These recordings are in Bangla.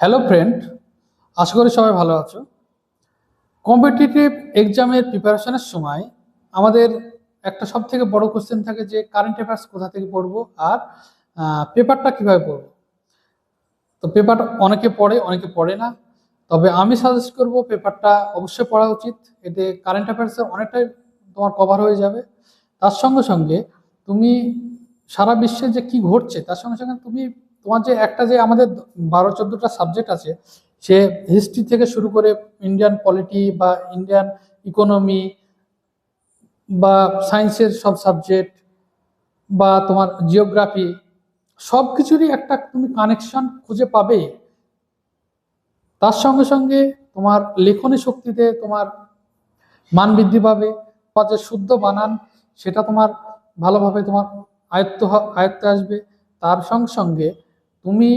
হ্যালো ফ্রেন্ড আশা করি সবাই ভালো আছো। কম্পিটিটিভ এক্সামের প্রিপারেশনের সময় আমাদের একটা সব থেকে বড় কোশ্চেন থাকে যে কারেন্ট অ্যাফেয়ার্স কোথা থেকে পড়ব আর পেপারটা কীভাবে পড়ব? তো পেপার অনেকে পড়ে অনেকে পড়ে না। তবে আমি সাজেস্ট করব পেপারটা অবশ্যই পড়া উচিত। এতে কারেন্ট অ্যাফেয়ার্সের অনেকটাই তোমার কভার হয়ে যাবে। তার সঙ্গে সঙ্গে তুমি সারা বিশ্বে যে কি ঘটছে, তার সঙ্গে সঙ্গে তুমি তোমার যে একটা যে আমাদের বারো চোদ্দোটা সাবজেক্ট আছে, সে হিস্ট্রি থেকে শুরু করে ইন্ডিয়ান পলিটি বা ইন্ডিয়ান ইকোনমি বা সায়েন্সের সব সাবজেক্ট বা তোমার জিওগ্রাফি সব কিছুরই একটা তুমি কানেকশন খুঁজে পাবে। তার সঙ্গে সঙ্গে তোমার লেখনী শক্তিতে তোমার মান বৃদ্ধি পাবে, তোমার যে শুদ্ধ বানান সেটা তোমার ভালোভাবে তোমার আয়ত্ত আয়ত্তে আসবে। তার সঙ্গে সঙ্গে তুমি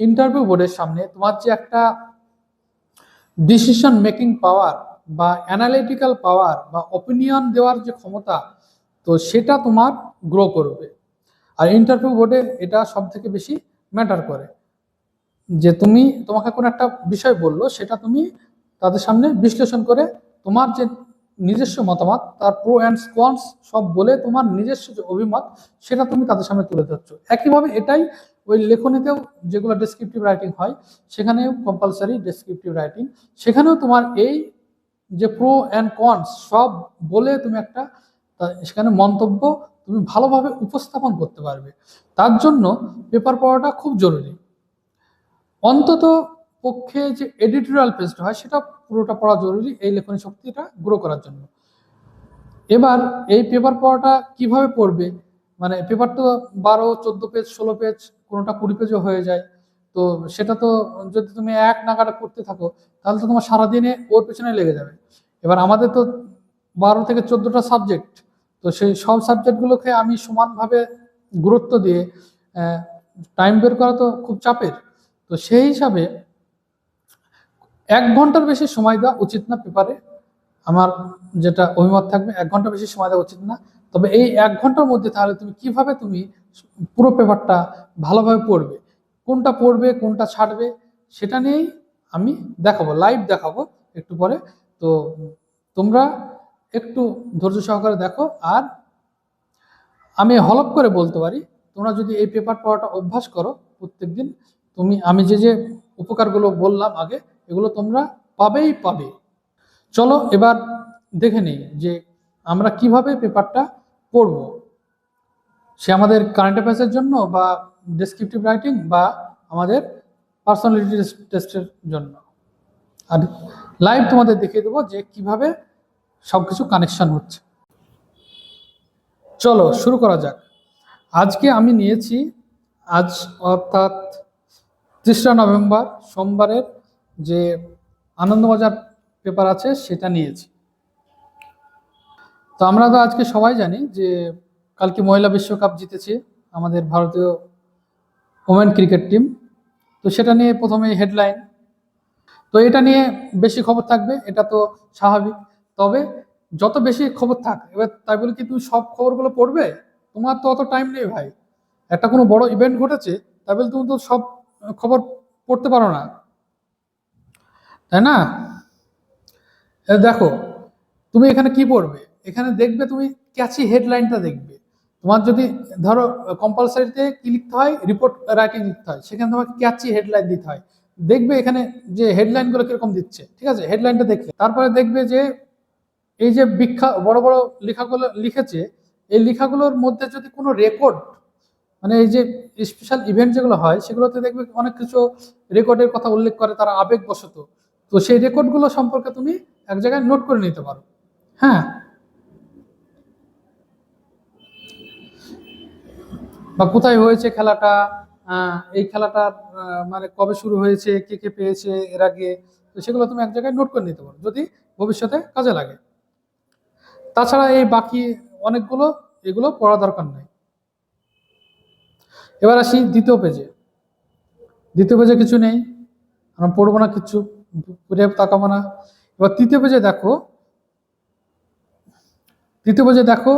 ইন্টারভিউ বোর্ডের সামনে তোমার যে একটা ডিসিশন মেকিং পাওয়ার বা অ্যানালিটিক্যাল পাওয়ার বা অপিনিয়ন দেওয়ার যে ক্ষমতা, তো সেটা তোমার গ্রো করবে। আর ইন্টারভিউ বোর্ডে এটা সব থেকে বেশি ম্যাটার করে। যে তুমি, তোমাকে কোনো একটা বিষয় বলল, সেটা তুমি তাদের সামনে বিশ্লেষণ করে তোমার যে নিজস্ব মতামত, তার প্রো অ্যান্ড কনস সব বলে তোমার নিজস্ব যে অভিমত, সেটা তুমি তাদের সামনে তুলে ধরছো। একইভাবে এটাই ওই লেখনীতেও যেগুলো ডেসক্রিপটিভ রাইটিং হয়, সেখানেও কম্পালসারি ডেসক্রিপটিভ রাইটিং সেখানেও তোমার এই যে প্রো অ্যান্ড কনস সব বলে তুমি একটা সেখানে মন্তব্য তুমি ভালোভাবে উপস্থাপন করতে পারবে। তার জন্য পেপার পড়াটা খুব জরুরি। অন্তত পক্ষে যে এডিটোরিয়াল পেজটা হয়, সেটা পুরোটা পড়া জরুরি এই লেখনী শক্তিটা গ্রো করার জন্য। এবার এই পেপার পড়াটা কীভাবে পড়বে? মানে পেপার তো বারো, চোদ্দ পেজ ষোলো পেজ কোনোটা কুড়ি পেজও হয়ে যায়। তো সেটা তো যদি তুমি এক নাগাটা করতে থাকো, তাহলে তো তোমার সারাদিনে ওর পেছনে লেগে যাবে। এবার আমাদের তো বারো থেকে চোদ্দোটা সাবজেক্ট তো সেই সব সাবজেক্টগুলোকে আমি সমানভাবে গুরুত্ব দিয়ে টাইম বের করা তো খুব চাপের। তো সেই হিসাবে এক ঘণ্টার বেশি সময় দেওয়া উচিত না পেপারে আমার যেটা অভিমত থাকবে, এক ঘণ্টা বেশি সময় দেওয়া উচিত না। তবে এই এক ঘণ্টার মধ্যে তাহলে তুমি কীভাবে তুমি পুরো পেপারটা ভালোভাবে পড়বে? কোনটা পড়বে, কোনটা ছাড়বে, সেটা নিয়েই আমি দেখাবো লাইভ দেখাবো একটু পরে। তো তোমরা একটু ধৈর্য সহকারে দেখো। আর আমি হলপ করে বলতে পারি, তোমরা যদি এই পেপার পড়াটা অভ্যাস করো প্রত্যেকদিন, তুমি, আমি যে যে উপকারগুলো বললাম আগে, এগুলো তোমরা পাবেই পাবে। চলো এবার দেখে নিই যে আমরা কীভাবে পেপারটা পড়ব সে আমাদের কারেন্ট অ্যাফেয়ার্সের জন্য বা ডেসক্রিপটিভ রাইটিং বা আমাদের পার্সোনালিটি টেস্টের জন্য। আর লাইভ তোমাদের দেখিয়ে দেবো যে কীভাবে সব কিছু কানেকশন হচ্ছে। চলো, শুরু করা যাক। আজকে আমি নিয়েছি, আজ অর্থাৎ তেসরা নভেম্বর, সোমবারের যে আনন্দবাজার পেপার আছে সেটা নিয়েছি। তো আমরা তো আজকে সবাই জানি যে কালকে মহিলা বিশ্বকাপ জিতেছে আমাদের ভারতীয় ওমেন ক্রিকেট টিম তো সেটা নিয়ে প্রথমে হেডলাইন তো এটা নিয়ে বেশি খবর থাকবে, এটা তো স্বাভাবিক। তবে যত বেশি খবর থাক, এবার তাই বলে কি তুমি সব খবরগুলো পড়বে? তোমার তো অত টাইম নেই ভাই। একটা কোনো বড় ইভেন্ট ঘটেছে, তাই বলে তুমি তো সব খবর পড়তে পারো না। তাই না? দেখো, তুমি এখানে কি পড়বে? এখানে দেখবে তুমি ক্যাচি হেডলাইনটা দেখবে। তোমার যদি, ধরো কম্পালসারিতে কি লিখতে হয়? রিপোর্ট রাইটিং লিখতে হয়। সেখানে তোমাকে ক্যাচি হেডলাইন দিতে হয়। দেখবে এখানে যে হেডলাইনগুলো কীরকম দিচ্ছে, ঠিক আছে? হেডলাইনটা দেখলে। তারপরে দেখবে যে, এই যে বিখ্যা, বড় বড় লেখাগুলো লিখেছে, এই লেখাগুলোর মধ্যে যদি কোনো রেকর্ড মানে এই যে স্পেশাল ইভেন্ট যেগুলো হয়, সেগুলোতে দেখবে অনেক কিছু রেকর্ডের কথা উল্লেখ করে, তারা আবেগবশত। তো সেই রেকর্ডগুলো সম্পর্কে তুমি এক জায়গায় নোট করে নিতে পারো। হ্যাঁ? বা কোথায় হয়েছে খেলাটা? এই খেলাটা মানে কবে শুরু হয়েছে? কে কে পেয়েছে এর আগে? তো সেগুলো তুমি এক জায়গায় নোট করে নিতে পারো, যদি ভবিষ্যতে কাজে লাগে। তাছাড়া এই বাকি অনেকগুলো, এগুলো পড়া দরকার নাই। এবার আসি দ্বিতীয় পেজে দ্বিতীয় পেজে কিছু নেই, আমরা পড়ব না কিছু, ঘুরে তাকাবো না। এবার তৃতীয় পেজে দেখো, তৃতীয় পেজে দেখো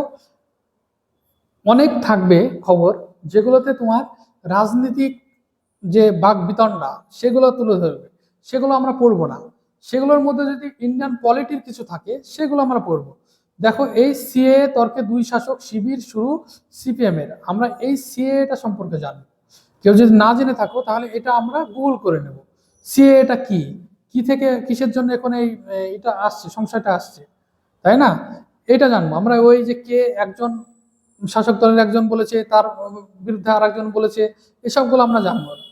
অনেক থাকবে খবর যেগুলোতে তোমার রাজনীতিক যে বাক বিতণ্ডা সেগুলো তুলে ধরবে। সেগুলো আমরা পড়ব না। সেগুলোর মধ্যে যদি ইন্ডিয়ান পলিটির কিছু থাকে, সেগুলো আমরা পড়ব। দেখো, এই সিএ তর্কে দুই শাসক শিবির শুরু সিপিএম এর। আমরা এই সিএ এটা সম্পর্কে জানব কেউ যদি না জেনে থাকো, তাহলে এটা আমরা গুগল করে নেব। সিএ এটা কি? কি থেকে, কিসের জন্য এখন এই এটা আসছে, সংশয়টা আসছে? তাই না? এটা জানব। আমরা ওই যে কে একজন শাসক দলের একজন বলেছে, তার বিরুদ্ধে আর একজন বলেছে, এসবগুলো আমরা জানব। না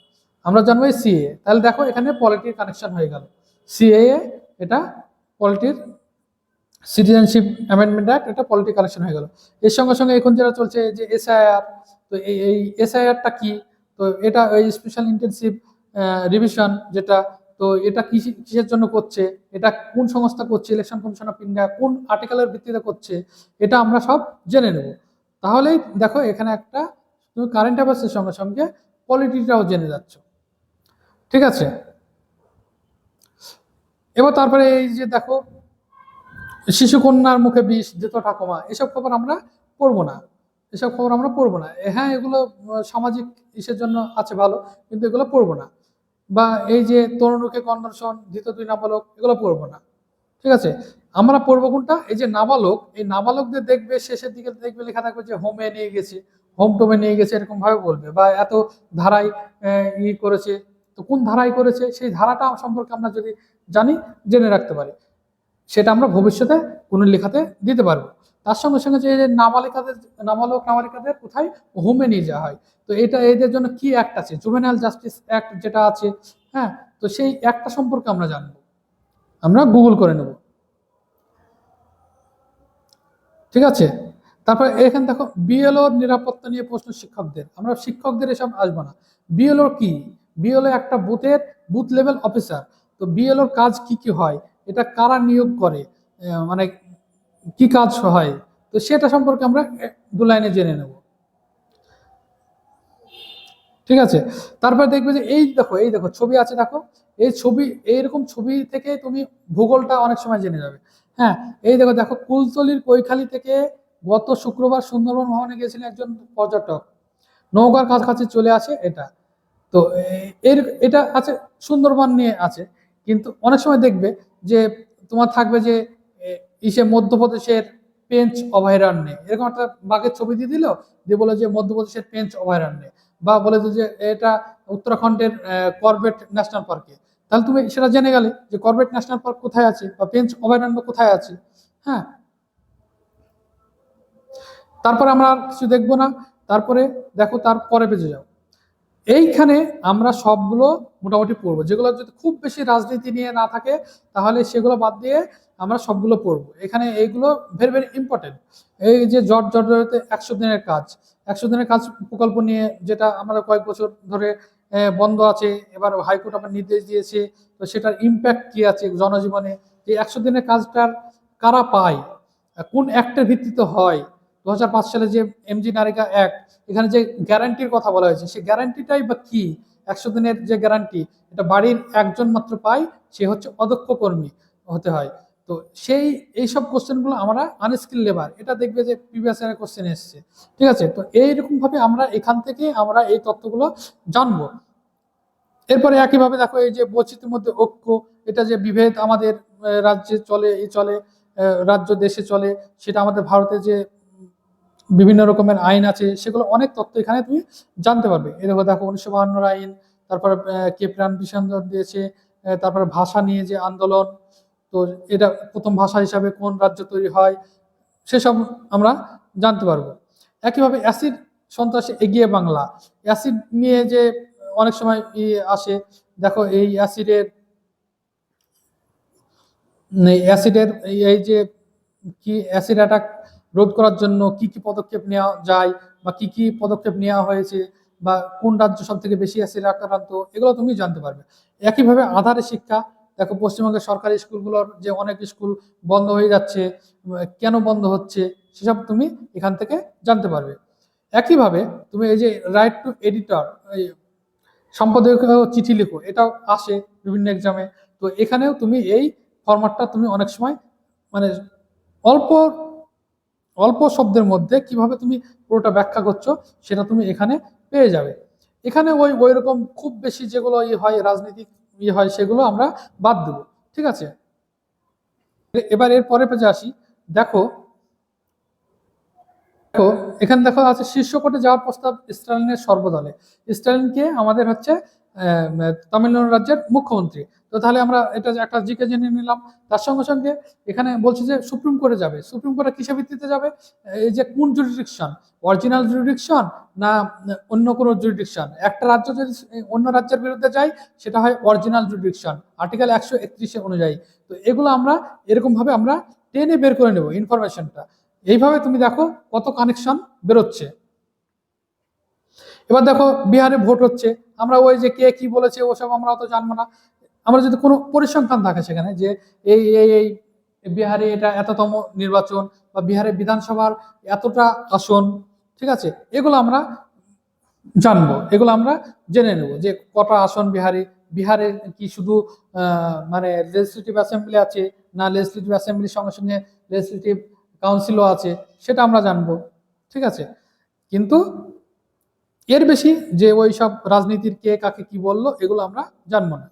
আমরা জানব সিএ তাহলে দেখো এখানে পলিটির কানেকশন হয়ে গেল। সিএ এটা পলিটির সিটিজেনশিপ অ্যামেন্ডমেন্ট অ্যাক্ট এটা পলিটি কানেকশন হয়ে গেল। এর সঙ্গে সঙ্গে এখন যেটা চলছে, যে এসআইআর তো এই এসআইআরটা কি? তো এটা ওই স্পেশাল ইন্টেনসিভ রিভিশন যেটা, তো এটা কিসে, কিসের জন্য করছে? এটা কোন সংস্থা করছে? ইলেকশন কমিশন অফ ইন্ডিয়া কোন আর্টিকেলের ভিত্তিতে করছে? এটা আমরা সব জেনে নেব। তাহলেই দেখো এখানে একটা তুমি কারেন্ট অ্যাফেয়ার্সের সঙ্গে সঙ্গে পলিটিটাও জেনে যাচ্ছ। ঠিক আছে? এবার তারপরে এই যে দেখো শিশুকন্যার মুখে বিষ যেত ঠাকুমা, এসব খবর আমরা পড়ব না। এসব খবর আমরা পড়ব না। হ্যাঁ এগুলো সামাজিক ইসের জন্য আছে ভালো, কিন্তু এগুলো পড়ব না। বা এই যে তরুণকে কন্ডারশন ধৃত দুই নাবালক এগুলো পড়ব না। ঠিক আছে? আমরা পড়ব কোনটা? এই যে নাবালক, এই নাবালকদের দেখবে, শেষের দিকে দেখবে লেখা থাকবে যে হোমে নিয়ে গেছে হোম টোমে নিয়ে গেছে, এরকম ভাবে বলবে। বা এত ধারায় ই করেছে, তো কোন ধারায় করেছে, সেই ধারাটা সম্পর্কে আমরা যদি জানি, জেনে রাখতে পারি। সেটা আমরা ভবিষ্যতে কোনো লেখাতে দিতে পারব। তার সঙ্গে সঙ্গে যে নাবালিকাদের, নাবালক, নাবালিকাদের কোথায়? হোমে নিয়ে যাওয়া হয়। তো এটা এদের জন্য কি অ্যাক্ট আছে? জুভেনাইল জাস্টিস অ্যাক্ট যেটা আছে হ্যাঁ? তো সেই অ্যাক্টটা সম্পর্কে আমরা জানব। আমরা গুগল করে নেব। ঠিক আছে? তারপর এখানে দেখো বিএলওর নিরাপত্তা নিয়ে প্রশ্ন শিক্ষকদের। আমরা শিক্ষকদের এসব আসব না। বিএলওর কি? বিএলও একটা বুথের বুথ লেভেল অফিসার। তো বিএলওর কাজ কি কি হয়? এটা কারা নিয়োগ করে? মানে কি কাজ হয়? তো সেটা সম্পর্কে আমরা দু লাইনে জেনে নেব। ঠিক আছে? তারপরে দেখবে যে এই দেখো এই দেখো, ছবি আছে দেখো। এই ছবি, এইরকম ছবি থেকে তুমি ভূগোলটা অনেক সময় জেনে যাবে। হ্যাঁ এই দেখো দেখো, কুলতলির কৈখালি থেকে গত শুক্রবার সুন্দরবন ভবনে গেছিলেন একজন পর্যটক। নৌকার কাছাকাছি চলে আসে এটা। তো এর, এটা আছে, সুন্দরবন নিয়ে আছে। কিন্তু অনেক সময় দেখবে যে, তোমার থাকবে যে ইসে মধ্যপ্রদেশের পেঞ্চ অভয়ারণ্যে। এরকম একটা বাঘের ছবি দিয়ে দিল, দিয়ে বলে যে, মধ্যপ্রদেশের পেঞ্চ অভয়ারণ্যে। বা বলে যে এটা উত্তরাখণ্ডের করবেট ন্যাশনাল পার্কে। তাহলে তুমি সেটা জেনে গেলে যে করবেট ন্যাশনাল পার্ক কোথায় আছে বা পেঞ্চ অভয়ারণ্য কোথায় আছে? হ্যাঁ? তারপরে আমরা আর কিছু দেখব না। তারপরে দেখো তারপরে বেঁচে যাও। এইখানে আমরা সবগুলো মোটামুটি পড়ব। যেগুলো যদি খুব বেশি রাজনীতি নিয়ে না থাকে, তাহলে সেগুলো বাদ দিয়ে আমরা সবগুলো পড়ব। এখানে এইগুলো ভেরি ভেরি ইম্পর্টেন্ট এই যে জট, জর্জরিত একশো দিনের কাজ। একশো দিনের কাজ প্রকল্প নিয়ে যেটা আমরা কয়েক বছর ধরে বন্ধ আছে, এবার হাইকোর্ট আবার নির্দেশ দিয়েছে, তো সেটার ইম্প্যাক্ট কি আছে জনজীবনে? যে একশো দিনের কাজটার কারা পায়? কোন অ্যাক্টের ভিত্তিতে হয়? দু হাজার পাঁচ সালে যে এমজি নারিকা অ্যাক্ট এখানে যে গ্যারান্টির কথা বলা হয়েছে সেই গ্যারান্টিটাই বা কি? একশো দিনের যে গ্যারান্টি এটা বাড়ির একজন মাত্র পায়, সে হচ্ছে অদক্ষ কর্মী হতে হয়। তো সেই, এইসব কোশ্চেনগুলো আমরা আনস্কিল লেবার এটা দেখবে যে প্রিভিয়াস ইয়ারের কোশ্চেন এসছে। ঠিক আছে? তো এইরকম ভাবে আমরা এখান থেকে আমরা এই তথ্যগুলো জানব। এরপরে একইভাবে দেখো, এই যে বৈচিত্র্যের মধ্যে ঐক্য, এটা যে বিভেদ আমাদের রাজ্যে চলে, এই চলে রাজ্য দেশে চলে, সেটা আমাদের ভারতে যে বিভিন্ন রকমের আইন আছে, সেগুলো অনেক তথ্য এখানে তুমি জানতে পারবে। এরকম দেখো উনিশশো বাহান্নর আইন, তারপরে কে প্রাণ দিয়েছে তারপরে ভাষা নিয়ে যে আন্দোলন তো এটা প্রথম ভাষা হিসাবে কোন রাজ্য তৈরি হয়, সেসব আমরা জানতে পারব। একইভাবে অ্যাসিড সন্ত্রাসে এগিয়ে বাংলা। অ্যাসিড নিয়ে যে অনেক সময় আসে, দেখো এই অ্যাসিডের অ্যাসিডের এই যে কি অ্যাসিড অ্যাটাক রোধ করার জন্য কি কি পদক্ষেপ নেওয়া যায় বা কি কি পদক্ষেপ নেওয়া হয়েছে বা কোন রাজ্য সব থেকে বেশি অ্যাসিড আক্রান্ত, এগুলো তুমি জানতে পারবে। একইভাবে আধারে শিক্ষা দেখো পশ্চিমবঙ্গের সরকারি স্কুলগুলোর যে অনেক স্কুল বন্ধ হয়ে যাচ্ছে, কেন বন্ধ হচ্ছে, সেসব তুমি এখান থেকে জানতে পারবে। একইভাবে তুমি এই যে রাইট টু এডিটর এই সম্পাদকীয় চিঠি লিখো, এটাও আসে বিভিন্ন এক্সামে তো এখানেও তুমি এই ফরম্যাটটা তুমি অনেক সময় মানে অল্প অল্প শব্দের মধ্যে কীভাবে তুমি পুরোটা ব্যাখ্যা করছ, সেটা তুমি এখানে পেয়ে যাবে। এখানে ওই ওই রকম খুব বেশি যেগুলো ই হয়, রাজনীতিক ই হয় সেগুলো আমরা বাদ দেব, ঠিক আছে? এবার এর পরে পেজে আসি। দেখো দেখো, এখানে দেখো আছে কোটে যাওয়ার প্রস্তাব স্টালিনের সর্বদলে। স্টালিনকে আমাদের হচ্ছে তামিলনাড়ু রাজ্যের মুখ্যমন্ত্রী। তো তাহলে আমরা এটা একটা জিকে জেনে নিলাম। তার সঙ্গে সঙ্গে এখানে বলছে যে সুপ্রিম কোর্টে যাবে। সুপ্রিম কোর্টে কিসের ভিত্তিতে যাবে? এই যে কোন জুরিডিকশন অরিজিনাল জুরিডিকশন না, অন্য কোনো জুরিডিকশন একটা রাজ্য যদি অন্য রাজ্যের বিরুদ্ধে যায়, সেটা হয় অরিজিনাল জুরিডিকশন আর্টিকেল একশো একত্রিশে অনুযায়ী। তো এগুলো আমরা এরকম ভাবে আমরা টেনে বের করে নেব ইনফরমেশনটা এইভাবে তুমি দেখো কত কানেকশন বেরোচ্ছে। এবার দেখো বিহারে ভোট হচ্ছে। আমরা ওই যে কে কি বলেছে ওসব আমরা অত জানব না। আমরা যদি কোনো পরিসংখ্যান থাকে সেখানে যে এই এই এই বিহারে এটা এততম নির্বাচন বা বিহারের বিধানসভার এতটা আসন, ঠিক আছে? এগুলো আমরা জানব। এগুলো আমরা জেনে নেব যে কটা আসন বিহারে বিহারে কি শুধু মানে লেজিসলেটিভ অ্যাসেম্বলি আছে না লেজিসলেটিভ অ্যাসেম্বলির সঙ্গে সঙ্গে লেজিসলেটিভ কাউন্সিলও আছে, সেটা আমরা জানব, ঠিক আছে? কিন্তু এর বেশি যে ওই সব রাজনীতির কে কাকে কি বলল, এগুলো আমরা জানব না।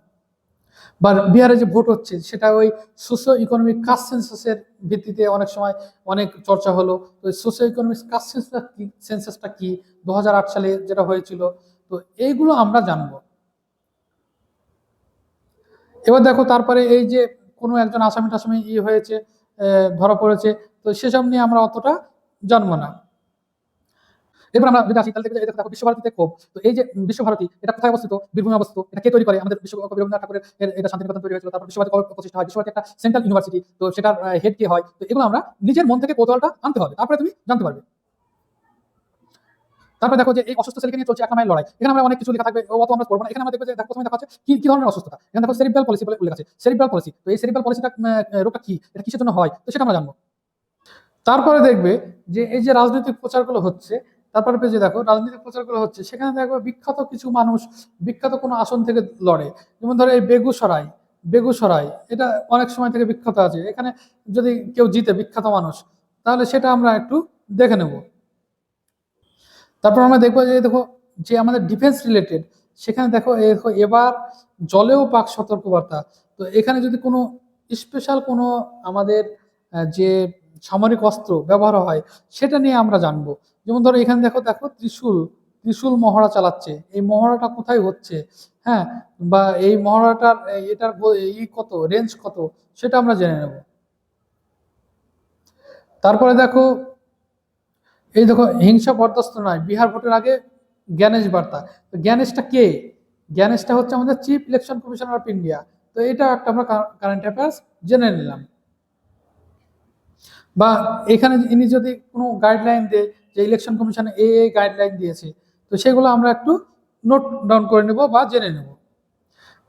বা বিহারে যে ভোট হচ্ছে, সেটা ওই সোশ্യോ ইকোনমিক কাস্ট সেন্সাসের ভিত্তিতে অনেক সময় অনেক চর্চা হলো। তো সোশ্യോ ইকোনমিক কাস্ট সেন্সাস কি সেন্সাসটা কি দু হাজার আট সালে যেটা হয়েছিল, তো এইগুলো আমরা জানব। এবার দেখো তারপরে এই যে কোনো একজন আসামি টাসামি ই হয়েছে ধরা পড়েছে, তো সেসব নিয়ে আমরা অতটা জানব না। এবার আমরা যদি আসি, তাহলে দেখো বিশ্বভারতীতে ক্ষোভ তো এই যে বিশ্বভারতী, এটা কোথায় অবস্থিত? বীরভূমে অবস্থিত। এটা কে তৈরি করে? আমাদের বিশ্ব কবি রবীন্দ্রনাথ ঠাকুরের এটা শান্তিনিকেতন তৈরি হয়েছিল, তারপর বিশ্বভারতী কবে প্রতিষ্ঠা হয়? বিশ্বভারতী একটা সেন্ট্রাল ইউনিভার্সিটি তো সেটার হেড কে হয়। তো এগুলো আমরা নিজের মন থেকে কৌতূহলটা আনতে হবে। তারপরে তুমি জানতে পারবে। তারপরে দেখো যে, এই অসুস্থ ছেলেকে নিয়ে চলছে এক নামের লড়াই। এখানে আমরা অনেক কিছু লেখা থাকবে অত আমরা পড়ব না। এখানে আমরা দেখব যে, দেখো, প্রথমে দেখা আছে কি কি ধরনের অসুস্থতা? এখানে দেখো সেরিব্রাল পলিসি বলে উল্লেখ আছে। সেরিব্রাল পলিসি তো এই সেরিব্রাল পলিসিটা রোগটা কি? এটা কিসের জন্য হয়? তো সেটা আমরা জানব। তারপরে দেখবে যে, এই যে রাজনৈতিক প্রচারগুলো হচ্ছে তারপরে পেজে দেখো, রাজনৈতিক প্রচারগুলো হচ্ছে, সেখানে দেখবে বিখ্যাত কিছু মানুষ, বিখ্যাত কোনো আসন থেকে লড়ে। যেমন ধরো এই বেগুসরাই বেগুসরাই, এটা অনেক সময় থেকে বিখ্যাত আছে। এখানে যদি কেউ জিতে, বিখ্যাত মানুষ, তাহলে সেটা আমরা একটু দেখে নেব। তারপর আমরা দেখব যে, দেখো, যে আমাদের ডিফেন্স রিলেটেড সেখানে দেখো দেখো, এবার জলেও পাক সতর্কবার্তা। তো এখানে যদি কোনো স্পেশাল কোনো আমাদের যে সামরিক অস্ত্র ব্যবহার হয়, সেটা নিয়ে আমরা জানব। যেমন ধরো এখানে দেখো দেখো ত্রিশূল ত্রিশূল মহড়া চালাচ্ছে। এই মহড়াটা কোথায় হচ্ছে? হ্যাঁ বা এই মহড়াটার এটার ই কত রেঞ্জ কত, সেটা আমরা জেনে নেব। তারপরে দেখো, এই দেখো, হিংসা বরদাস্ত নয়, বিহার ভোটের আগে জ্ঞানেশ বার্তা। তো জ্ঞানেশটা কে? জ্ঞানেশটা হচ্ছে আমাদের chief election commissioner of India তো এটা একটা আমরা কারেন্ট অ্যাফেয়ার্স জেনে নিলাম। বা এখানে ইনি যদি কোনো গাইডলাইন দেয় যে ইলেকশন কমিশন এ এ গাইডলাইন দিয়েছে, তো সেগুলো আমরা একটু নোট ডাউন করে নেব বা জেনে নেব।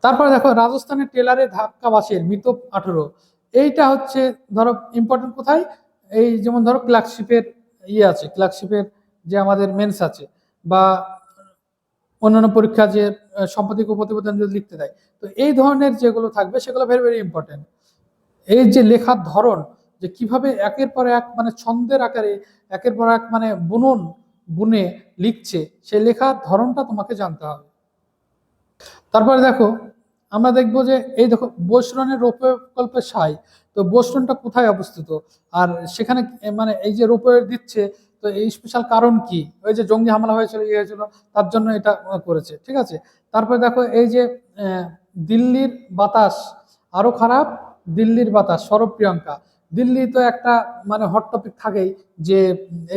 তারপরে দেখো, রাজস্থানের টেলারে ধাক্কা বাসের মৃত আঠেরো। এইটা হচ্ছে, ধরো ইম্পর্টেন্ট কোথায়? এই যেমন ধরো ক্লার্কশিপের ইয়ে আছে ক্লার্কশিপের যে আমাদের মেন্স আছে, বা অন্যান্য পরীক্ষা যে সম্পাদক প্রতিবেদন যদি লিখতে দেয়, তো এই ধরনের যেগুলো থাকবে, সেগুলো ভেরি ভেরি ইম্পর্টেন্ট এই যে লেখার ধরন যে কীভাবে একের পর এক মানে ছন্দের আকারে একের পর এক মানে বুনন, বুনে লিখছে, সে লেখার ধরনটা তোমাকে জানতে হবে। তারপরে দেখো, আমরা দেখব যে, এই দেখো বৈশ্রণের রোপওয়ে প্রকল্পের সাই, তো বৈশ্রণটা কোথায় অবস্থিত? আর সেখানে মানে এই যে রোপওয়ে দিচ্ছে, তো এই স্পেশাল কারণ কি? ওই যে জঙ্গি হামলা হয়েছিল ইয়ে হয়েছিল, তার জন্য এটা করেছে, ঠিক আছে? তারপরে দেখো, এই যে দিল্লির বাতাস, আরও খারাপ, দিল্লির বাতাস সৌরভ প্রিয়ঙ্কা দিল্লি তো একটা মানে হট টপিক থাকেই যে,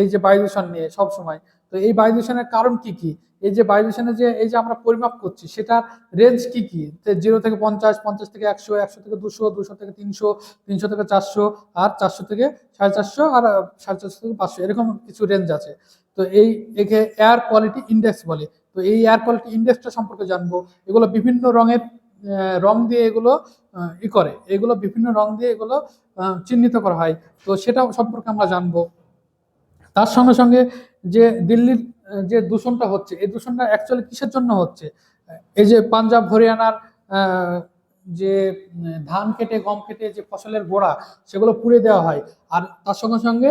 এই যে বায়ু দূষণ নিয়ে সব সময়। তো এই বায়ু দূষণের কারণ কি কি? এই যে বায়ু দূষণের যে, এই যে আমরা পরিমাপ করছি, সেটার রেঞ্জ কি কি? জিরো থেকে পঞ্চাশ পঞ্চাশ থেকে একশো একশো থেকে দুশো দুশো থেকে তিনশো তিনশো থেকে চারশো আর চারশো থেকে সাড়ে চারশো আর সাড়ে চারশো থেকে পাঁচশো, এরকম কিছু রেঞ্জ আছে। তো এই, একে এয়ার কোয়ালিটি ইন্ডেক্স বলে। তো এই এয়ার কোয়ালিটি ইন্ডেক্সটা সম্পর্কে জানব। এগুলো বিভিন্ন রঙের রং দিয়ে এগুলো ই করে। এগুলো বিভিন্ন রং দিয়ে এগুলো চিহ্নিত করা হয়। তো সেটা সম্পর্কে আমরা জানব। তার সঙ্গে সঙ্গে যে দিল্লির যে দূষণটা হচ্ছে, এই দূষণটা অ্যাকচুয়ালি কিসের জন্য হচ্ছে? এই যে পাঞ্জাব হরিয়ানার যে ধান কেটে, গম কেটে যে ফসলের গোড়া, সেগুলো পুড়ে দেওয়া হয়। আর তার সঙ্গে সঙ্গে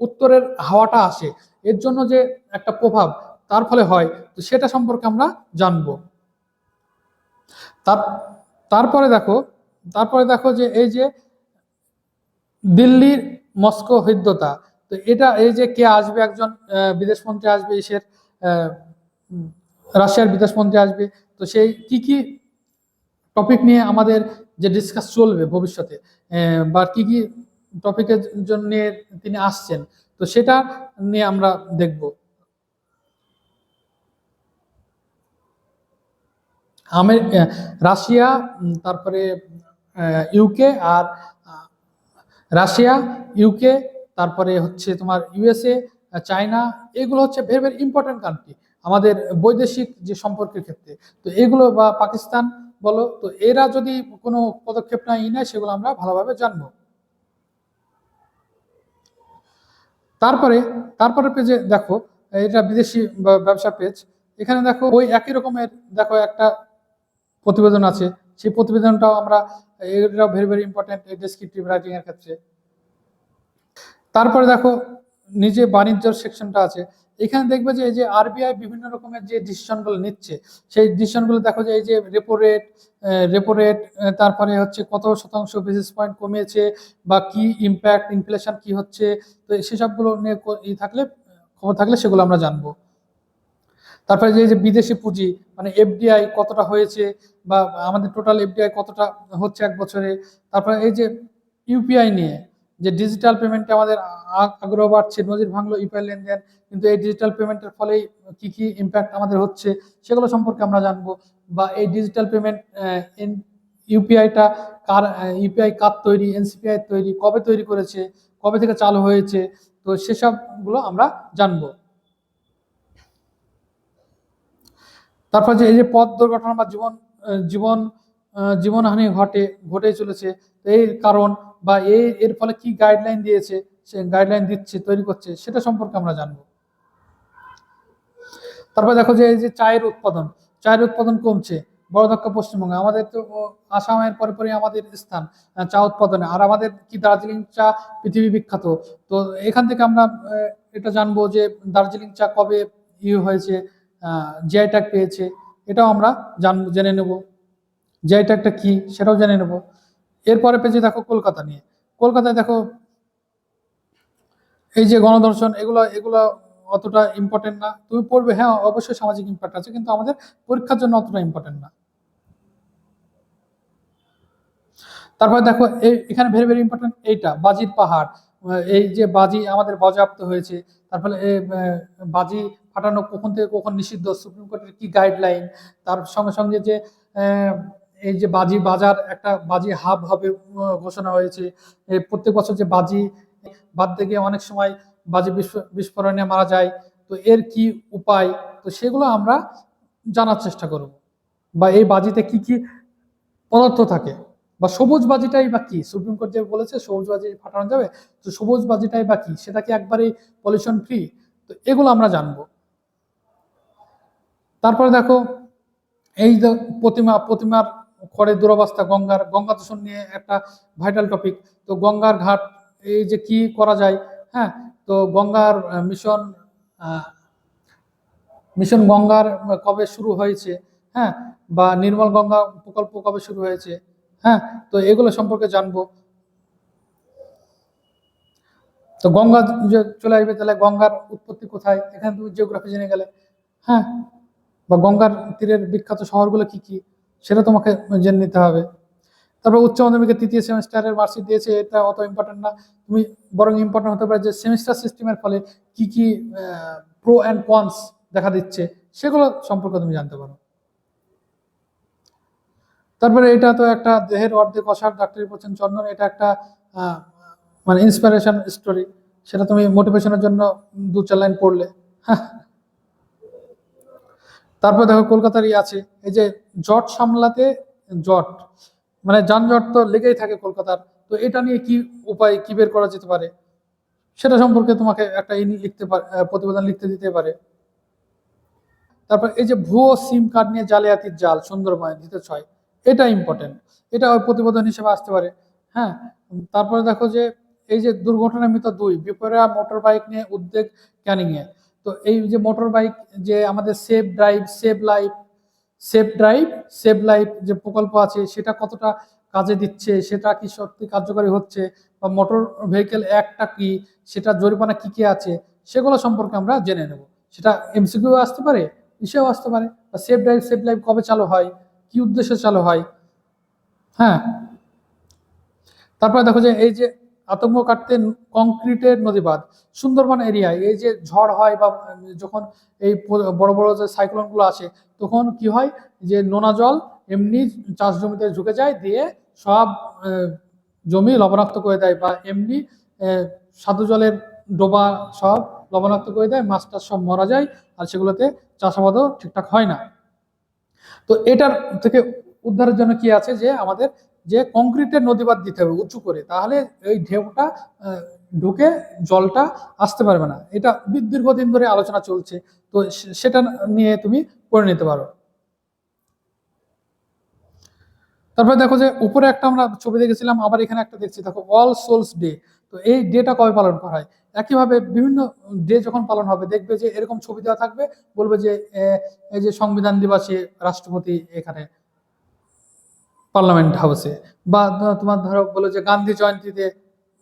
উত্তরের হাওয়াটা আসে। এর জন্য যে একটা প্রভাব, তার ফলে হয়। তো সেটা সম্পর্কে আমরা জানব। তার, তারপরে দেখো তারপরে দেখো যে এই যে দিল্লির মস্কো হৃদ্যতা। তো এটা এই যে কে আসবে, একজন বিদেশমন্ত্রী আসবে, এসের রাশিয়ার বিদেশমন্ত্রী আসবে। তো সেই কি কি টপিক নিয়ে আমাদের যে ডিসকাস চলবে ভবিষ্যতে বা কি কি টপিকের জন্য তিনি আসছেন, তো সেটা নিয়ে আমরা দেখব। আমের রাশিয়া তারপরে ইউকে আর রাশিয়া ইউকে তারপরে হচ্ছে তোমার ইউএসএ চায়না এগুলো হচ্ছে ভেরি ভেরি ইম্পর্টেন্ট কান্ট্রি আমাদের বৈদেশিক যে সম্পর্কের ক্ষেত্রে। তো এগুলো বা পাকিস্তান বলো, তো এরা যদি কোনো পদক্ষেপ না ই নেয়, সেগুলো আমরা ভালোভাবে জানব। তারপরে তারপরে পেজে দেখো, এটা বিদেশি ব্যবসা পেজ এখানে দেখো ওই একই রকমের, দেখো একটা প্রতিবেদন আছে সেই প্রতিবেদনটাও আমরা, এটাও ভেরি ভেরি ইম্পর্টেন্ট এই ডেসক্রিপটিভ রাইটিং এর ক্ষেত্রে। তারপরে দেখো, নিজে বাণিজ্য সেকশনটা আছে। এখানে দেখবে যে এই যে আরবিআই বিভিন্ন রকমের যে ডিসিশনগুলো নিচ্ছে, সেই ডিসিশনগুলো দেখো যে এই যে রেপো রেট রেপো রেট তারপরে হচ্ছে কত শতাংশ বেসিস পয়েন্ট কমিয়েছে বা কি ইম্প্যাক্ট ইনফ্লেশন কি হচ্ছে, তো সেসবগুলো নিয়ে থাকলে, খবর থাকলে সেগুলো আমরা জানব। তারপরে যে যে বিদেশি পুঁজি মানে এফডিআই কতটা হয়েছে বা আমাদের টোটাল এফডিআই কতটা হচ্ছে এক বছরে, তারপরে এই যে ইউপিআই নিয়ে, যে ডিজিটাল পেমেন্টে আমাদের আগ্রহ বাড়ছে, নজির ভাঙলো ইউপিআই লেনদেন, কিন্তু এই ডিজিটাল পেমেন্টের ফলেই কি কি ইম্প্যাক্ট আমাদের হচ্ছে সেগুলো সম্পর্কে আমরা জানব। বা এই ডিজিটাল পেমেন্ট ইউপিআইটা কার ইউপিআই কার তৈরি এনসিপিআই তৈরি, কবে তৈরি করেছে, কবে থেকে চালু হয়েছে, তো সেসবগুলো আমরা জানব। তারপর যে এই যে পথ দুর্ঘটনা বা জীবন জীবন জীবনহানি ঘটে ঘটে চলেছে এর কারণ বা এই এর ফলে কি গাইডলাইন দিয়েছে, সে গাইডলাইন দিচ্ছে, তৈরি করছে, সেটা সম্পর্কে আমরা জানব। তারপর দেখো যে এই যে চায়ের উৎপাদন চায়ের উৎপাদন কমছে, বড় ধাক্কা পশ্চিমবঙ্গে, আমাদের তো আসামের পরে পরে আমাদের স্থান চা উৎপাদনে, আর আমাদের কি দার্জিলিং চা পৃথিবী বিখ্যাত, তো এখান থেকে আমরা এটা জানব যে দার্জিলিং চা কবে ইয়ে হয়েছে জিআই ট্যাগ পেয়েছে, এটাও আমরা জান, জেনে নেব। জিআই ট্যাগটা কি, সেটাও জেনে নেব। এরপরে পেজে দেখো কলকাতা নিয়ে। কলকাতায় দেখো এই যে গণদর্শন এগুলো এগুলো অতটা ইম্পর্টেন্ট না। তুমি পড়বে হ্যাঁ অবশ্যই সামাজিক ইম্প্যাক্ট আছে, কিন্তু আমাদের পরীক্ষার জন্য অতটা ইম্পর্টেন্ট না। তারপর দেখো, এই, এখানে ভেরি ভেরি ইম্পর্টেন্ট এইটা বাজির পাহাড়। এই যে বাজি আমাদের বাজেয়াপ্ত হয়েছে, তার ফলে বাজি ফাটানো, কখন থেকে কখন নিষিদ্ধ সুপ্রিম কোর্টের কি গাইডলাইন তার সঙ্গে সঙ্গে যে এই যে বাজি বাজার, একটা বাজি হাব হবে ঘোষণা হয়েছে। প্রত্যেক বছর যে বাজি বাদ থেকে অনেক সময় বাজি বিস্ফোরণে মারা যায়। তো এর কি উপায়? তো সেগুলো আমরা জানার চেষ্টা করব। বা এই বাজিতে কি কি পদার্থ থাকে? বা সবুজ বাজিটাই বা কি? সুপ্রিম কোর্ট যে বলেছে, সবুজ বাজি ফাটানো যাবে। তো সবুজ বাজিটাই বা কি? সেটা কি একবারেই পলিউশন ফ্রি তো এগুলো আমরা জানব। তারপরে দেখো, এই যে প্রতিমা, প্রতিমার খড়ের দুরবস্থা গঙ্গার, গঙ্গা দূষণ নিয়ে একটা ভাইটাল টপিক তো গঙ্গার ঘাট, এই যে কি করা যায় হ্যাঁ? তো গঙ্গার মিশন মিশন গঙ্গার কবে শুরু হয়েছে হ্যাঁ? বা নির্মল গঙ্গা প্রকল্প কবে শুরু হয়েছে হ্যাঁ? তো এগুলো সম্পর্কে জানব। তো গঙ্গা চলে আসবে, তাহলে গঙ্গার উৎপত্তি কোথায়? এখানে তুমি জিওগ্রাফি জেনে গেলে হ্যাঁ? বা গঙ্গার তীরের বিখ্যাত শহরগুলো কি কি, সেটা তোমাকে জেনে নিতে হবে। তারপর উচ্চ মাধ্যমিকের তৃতীয় সেমিস্টারের মার্কশিট দিয়েছে, এটা অত ইম্পর্টেন্ট না। তুমি বরং ইম্পর্টেন্ট হতে পারে যে সেমিস্টার সিস্টেমের ফলে কি কি প্রো অ্যান্ড কনস দেখা দিচ্ছে, সেগুলো সম্পর্কে তুমি জানতে পারো। তারপরে এটা তো একটা দেহের অর্ধেক অসার, ডাক্তারি পড়ছেন চন্দন, এটা একটা মানে ইন্সপিরেশন স্টোরি সেটা তুমি মোটিভেশনের জন্য দু চার লাইন পড়লে। হ্যাঁ তারপর দেখো কলকাতারই আছে, এই যে জট সামলাতে জট মানে যানজট তো লেগেই থাকে কলকাতার, তো এটা নিয়ে কি উপায়, কি বের করা যেতে পারে? সেটা সম্পর্কে তোমাকে একটা ই লিখতে পারে প্রতিবেদন লিখতে দিতে পারে। তারপর এই যে ভুয়ো সিম কার্ড নিয়ে জালিয়াতির জাল সুন্দরবনে দিতে ছয়, এটা ইম্পর্টেন্ট এটা ওই প্রতিবেদন হিসেবে আসতে পারে। হ্যাঁ তারপরে দেখো যে এই যে দুর্ঘটনায় মৃত দুই বিপরীয়া মোটর বাইক নিয়ে উদ্বেগ ক্যানিংয়ে তো এই যে মোটর বাইক যে আমাদের safe drive save life safe drive save life যে প্রকল্প আছে, সেটা কতটা কাজে দিচ্ছে, সেটা কি সত্যি কার্যকরী হচ্ছে, বা মোটর ভেহিকেল অ্যাক্টটা কি, সেটা জরিমানা কি কি আছে, সেগুলো সম্পর্কে আমরা জেনে নেব। সেটা এমসিকিউ আসতে পারে ইসেও আসতে পারে, বা সেফ ড্রাইভ সেফ লাইফ কবে চালু হয়, কি উদ্দেশ্যে চালু হয় হ্যাঁ। তারপরে দেখো যে এই যে আতঙ্ক কাটতে কংক্রিটের নদীবাঁধ। সুন্দরবন এরিয়ায় এই যে ঝড় হয় বা, যখন এই বড় বড় যে সাইক্লোনগুলো আসে, তখন কি হয়? যে নোনা জল এমনি চাষ জমিতে ঢুকে যায়, দিয়ে সব জমি লবণাক্ত করে দেয় বা এমনি সাধু জলের ডোবা সব লবণাক্ত করে দেয় মাছ টাছ সব মারা যায়, আর সেগুলোতে চাষাবাদও ঠিকঠাক হয় না। তো এটার থেকে উদ্ধারের জন্য কি আছে? যে আমাদের যে কংক্রিটের নদীবাদ দিতে হবে উঁচু করে, তাহলে এই ঢেউটা ঢুকে জলটা আসতে পারবে না। এটা দীর্ঘদিন ধরে আলোচনা চলছে, তো সেটা নিয়ে তুমি করে নিতে পারো। তারপরে দেখো যে উপরে একটা আমরা ছবি দেখেছিলাম, আবার এখানে একটা দেখছি, দেখো অল সোলস ডে তো এই ডেটা কবে পালন করা হয়? একইভাবে বিভিন্ন ডে যখন পালন হবে, দেখবে যে এরকম ছবি দেওয়া থাকবে, বলবে যে এই যে সংবিধান দিবসে রাষ্ট্রপতি এখানে পার্লামেন্ট হাউসে। বা তোমার ধরো বলো যে গান্ধী জয়ন্তীতে,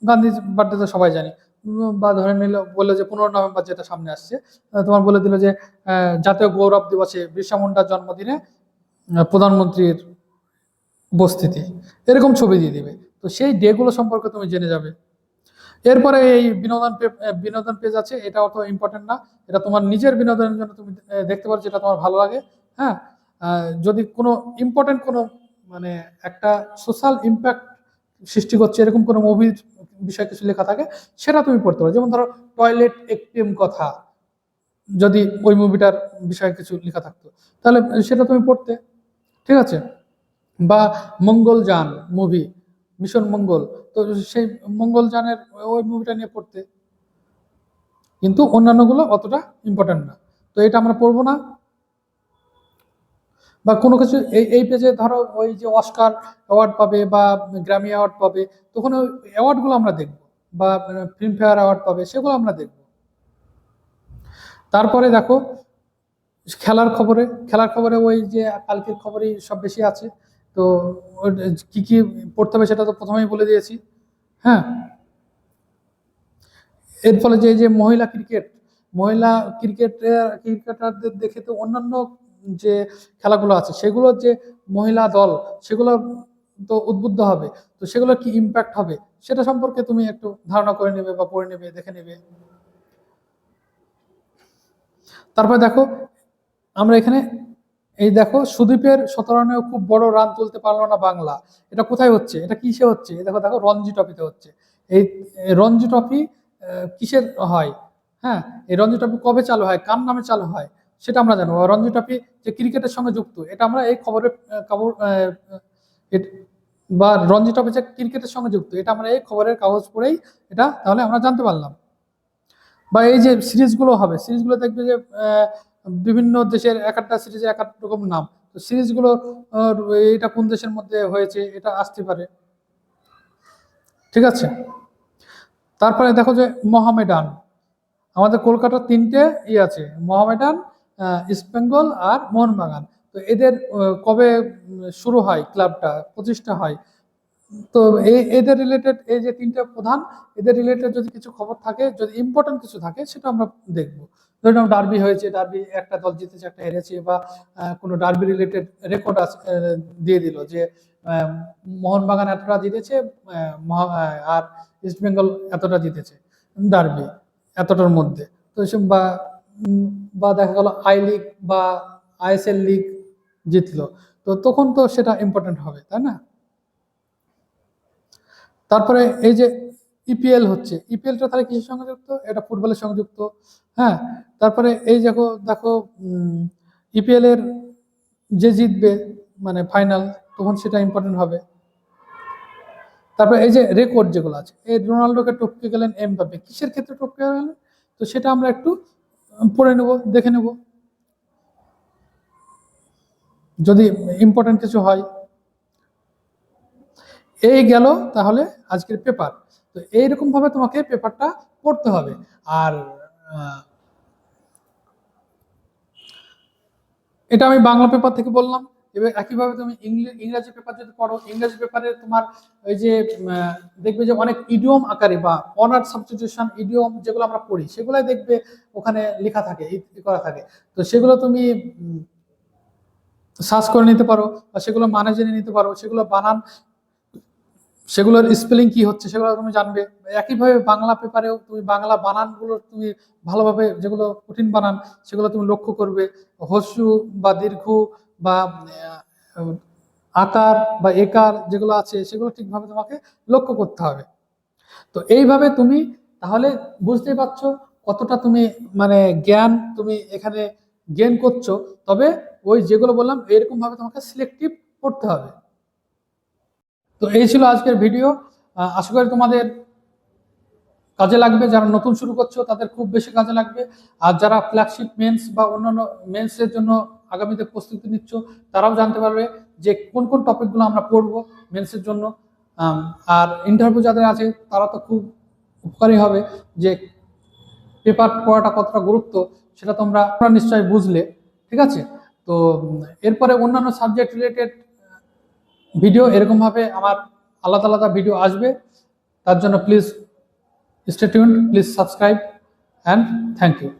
গান্ধী বার্থডে তো সবাই জানি। বা ধরে নিল, বলল যে পনেরো নভেম্বর যেটা সামনে আসছে তোমার বলে দিল যে জাতীয় গৌরব দিবসে বিরসা মুন্ডার জন্মদিনে প্রধানমন্ত্রীর উপস্থিতি। এরকম ছবি দিয়ে দিবে। তো সেই ডেগুলো সম্পর্কে তুমি জেনে যাবে। এরপরে এই বিনোদন বিনোদন পেজ আছে, এটা অত ইম্পর্টেন্ট না। এটা তোমার নিজের বিনোদনের জন্য তুমি দেখতে পারো যেটা তোমার ভালো লাগে। হ্যাঁ? যদি কোনো ইম্পর্টেন্ট কোনো মানে একটা সোশ্যাল ইম্প্যাক্ট সৃষ্টি করছে, এরকম কোনো মুভির বিষয়ে কিছু লেখা থাকে, সেটা তুমি পড়তে পারো। যেমন ধরো টয়লেট একটিএম কথা, যদি ওই মুভিটার বিষয়ে কিছু লেখা থাকতো, তাহলে সেটা তুমি পড়তে, ঠিক আছে? বা মঙ্গলযান মুভি মিশন মঙ্গল, তো সেই মঙ্গলযানের ওই মুভিটা নিয়ে পড়তে। কিন্তু অন্যান্যগুলো অতটা ইম্পর্টেন্ট না। তো এটা আমরা পড়ব না। বা কোনো কিছু, এই এই পেজে ধরো ওই যে অস্কার অ্যাওয়ার্ড পাবে বা গ্র্যামি অ্যাওয়ার্ড পাবে, তখন ওই অ্যাওয়ার্ডগুলো আমরা দেখব বা ফিল্মফেয়ার অ্যাওয়ার্ড পাবে, সেগুলো আমরা দেখব। তারপরে দেখো, খেলার খবরে খেলার খবরে ওই যে কালকের খবরই সব বেশি আছে, তো কি কি পড়তে হবে সেটা তো প্রথমেই বলে দিয়েছি হ্যাঁ? এর ফলে যে যে মহিলা ক্রিকেট মহিলা ক্রিকেট ক্রিকেটারদের দেখে তো অন্যান্য যে খেলাগুলো আছে সেগুলোর যে মহিলা দল, সেগুলো তো উদ্বুদ্ধ হবে, তো সেগুলোর কি ইম্প্যাক্ট হবে, সেটা সম্পর্কে তুমি একটু ধারণা করে নেবে বা পড়ে নেবে, দেখে নেবে। তারপরে দেখো, আমরা এখানে, এই দেখো, সুদীপের শতরানেও খুব বড় রান তুলতে পারল না বাংলা। এটা কোথায় হচ্ছে? এটা কিসে হচ্ছে? দেখো দেখো, রঞ্জি ট্রফিতে হচ্ছে। এই রঞ্জি ট্রফি কিসের হয়? হ্যাঁ এই রঞ্জি ট্রফি কবে চালু হয়? কার নামে চালু হয়? সেটা আমরা জানব। রঞ্জি ট্রফি যে ক্রিকেটের সঙ্গে যুক্ত এটা আমরা এই খবরে আহ, খবর বা রঞ্জি ট্রফি যে ক্রিকেটের সঙ্গে যুক্ত এটা আমরা এই খবরের কাগজ পড়েই এটা তাহলে আমরা জানতে পারলাম। বা এই যে সিরিজগুলো হবে সিরিজগুলো দেখবে যে বিভিন্ন দেশের এক একটা সিরিজের এক এক রকম নাম। তো সিরিজগুলো এটা কোন দেশের মধ্যে হয়েছে এটা আসতে পারে। ঠিক আছে? তারপরে দেখো যে মোহামেডান। আমাদের কলকাতার তিনটে ই আছে মোহামেডান আহ, ইস্ট বেঙ্গল আর মোহনবাগান তো এদের কবে শুরু হয় ক্লাবটা প্রতিষ্ঠা হয়? তো এই এদের রিলেটেড এই যে তিনটা প্রধান এদের রিলেটেড যদি কিছু খবর থাকে যদি ইম্পর্টেন্ট কিছু থাকে সেটা আমরা দেখব। ধরুন ডার্বি হয়েছে ডার্বি একটা দল জিতেছে একটা হেরেছে বা কোনো ডার্বি রিলেটেড রেকর্ড দিয়ে দিল যে মোহনবাগান এতটা জিতেছে আর ইস্টবেঙ্গল এতটা জিতেছে। ডার্বি এতটার মধ্যে। তো বা বা দেখা গেল আই লিগ বা আইএসএল লিগ জিতলো। তো তখন তো সেটা ইম্পর্টেন্ট হবে, তাই না? তারপরে এই যে ইপিএল হচ্ছে ইপিএলটা তাহলে কিসের সঙ্গে যুক্ত? এটা ফুটবলের সঙ্গে যুক্ত হ্যাঁ? তারপরে এই দেখো দেখো ইপিএল এর যে জিতবে মানে ফাইনাল তখন সেটা ইম্পর্টেন্ট হবে। তারপরে এই যে রেকর্ড যেগুলো আছে, এই রোনাল্ডোকে টপকে গেলেন এমবাপে কিসের ক্ষেত্রে টপকে গেলেন? তো সেটা আমরা একটু পড়ে নেব, দেখে নেব। যদি ইম্পর্টেন্ট কিছু হয়, এই গেল তাহলে আজকের পেপার তো এইরকমভাবে তোমাকে পেপারটা পড়তে হবে। আর এটা আমি বাংলা পেপার থেকে বললাম। এবার একইভাবে তুমি ইংরাজি পেপার যদি পড়ো, ইংরাজি পেপারে তোমার ওই যে দেখবে যে অনেক ইডিয়ম আকারে বা অনার সাবস্টিটিউশন ইডিয়ম যেগুলো আমরা পড়ি, সেগুলাই দেখবে ওখানে লেখা থাকে করা থাকে। তো সেগুলো তুমি সার্চ করে নিতে পারো বা সেগুলো মানে জেনে নিতে পারো, সেগুলো বানান, সেগুলোর স্পেলিং কি হচ্ছে সেগুলো তুমি জানবে। একইভাবে বাংলা পেপারেও তুমি বাংলা বানানগুলো তুমি ভালোভাবে যেগুলো কঠিন বানান, সেগুলো তুমি লক্ষ্য করবে। হস্যু বা দীর্ঘ বা আকার বা একার যেগুলো আছে, সেগুলো ঠিকভাবে তোমাকে লক্ষ্য করতে হবে। তো এইভাবে তুমি তাহলে বুঝতেই পারছ কতটা তুমি মানে জ্ঞান তুমি এখানে গেন করছ। তবে ওই যেগুলো বললাম এরকম ভাবে তোমাকে সিলেক্টিভ করতে হবে। তো এই ছিল আজকের ভিডিও আশা করি তোমাদের কাজে লাগবে। যারা নতুন শুরু করছ, তাদের খুব বেশি কাজে লাগবে। আর যারা ফ্ল্যাগশিপ মেন্স বা অন্যান্য মেন্সের জন্য আগামীতে প্রস্তুতি নিচ্ছ, তারাও জানতে পারবে যে কোন কোন টপিকগুলো আমরা পড়ব মেন্সের জন্য। আর ইন্টারভিউ যাদের আছে, তারা তো খুব উপকারী হবে যে পেপার পড়াটা কতটা গুরুত্ব, সেটা তোমরা নিশ্চয়ই বুঝলে, ঠিক আছে? তো, এরপরে অন্যান্য সাবজেক্ট রিলেটেড ভিডিও এরকমভাবে আমার আলাদা আলাদা ভিডিও আসবে। তার জন্য please stay tune please subscribe and thank you